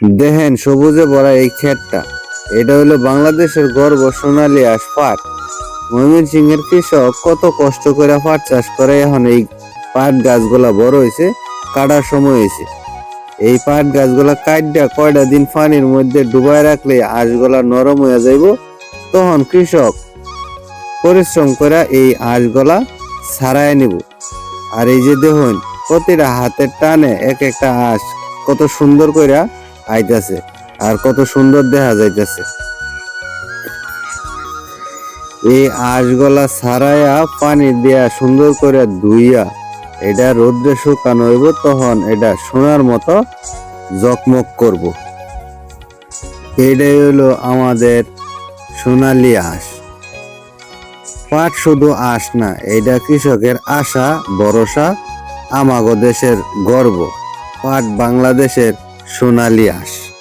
দেখেন, সবুজে ভরা এই ক্ষেতটা। এটা হলো বাংলাদেশের গর্ব সোনালী আঁশ পাট। ময়মনসিংহের কৃষক কত কষ্ট করে পাট চাষ করে, এখন এই পাট গাছগুলা বড় হয়েছে, কাটার সময় হয়েছে। এই পাট গাছগুলা কাটটা কয়টা দিন পানির মধ্যে ডুবাই রাখলে আঁশগুলা নরম হয়ে যাইব? তখন কৃষক পরিশ্রম করে এই আঁশগুলা ছাড়াই নিব। আর এই যে দেখুন, প্রতিটা হাতের টানে এক একটা আঁশ কত সুন্দর করে আইতাছে। আর কত সুন্দর দেখা যাইতাছে। এই আঁশগুলা ছাড়াইয়া পানি দিয়া সুন্দর করে ধুইয়া এটা রোদ্রে শুকানো হইব, তখন এটা সোনার মতো জকমক করব। এটাই হলো আমাদের সোনালি আঁশ। পাট শুধু আঁশ না, এটা কৃষকের আশা, ভরসা, আমাগো দেশের গর্ব। পাট বাংলাদেশের সোনালি আঁশ।